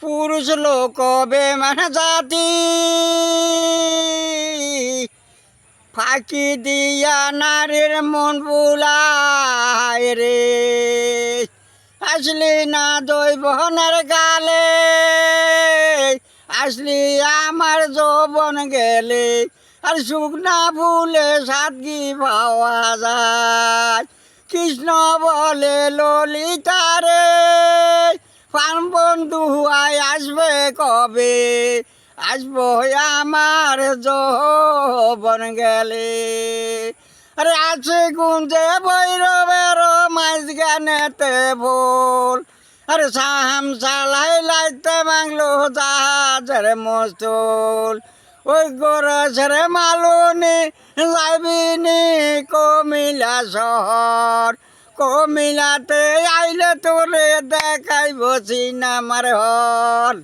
পুরুষ লোক বেমান জাতি। ফাঁকি দিয়া নারীর মন বুলায় রে। আসলি না দই বহনের গালে, আসলি আমার যৌবন গেলে। আর শুকনা ফুলে সাতগি পাওয়া যায়। কৃষ্ণ বলে ললিতারে পান বন্ধু আসবে কবে? আসব আমার যৌবন গেলে। আরে আছে গুঞ্জে বৈরবের মাঝ গানেতে ভুল। আরে সাহাম সালাই লাইতে বাংলো জাহাজের মস্তুল। ওই গরসের মালুনি যাইবিনি কমিলা শহর। কমিলাতে আইলে তোরে দেখাইব সিনামার হল।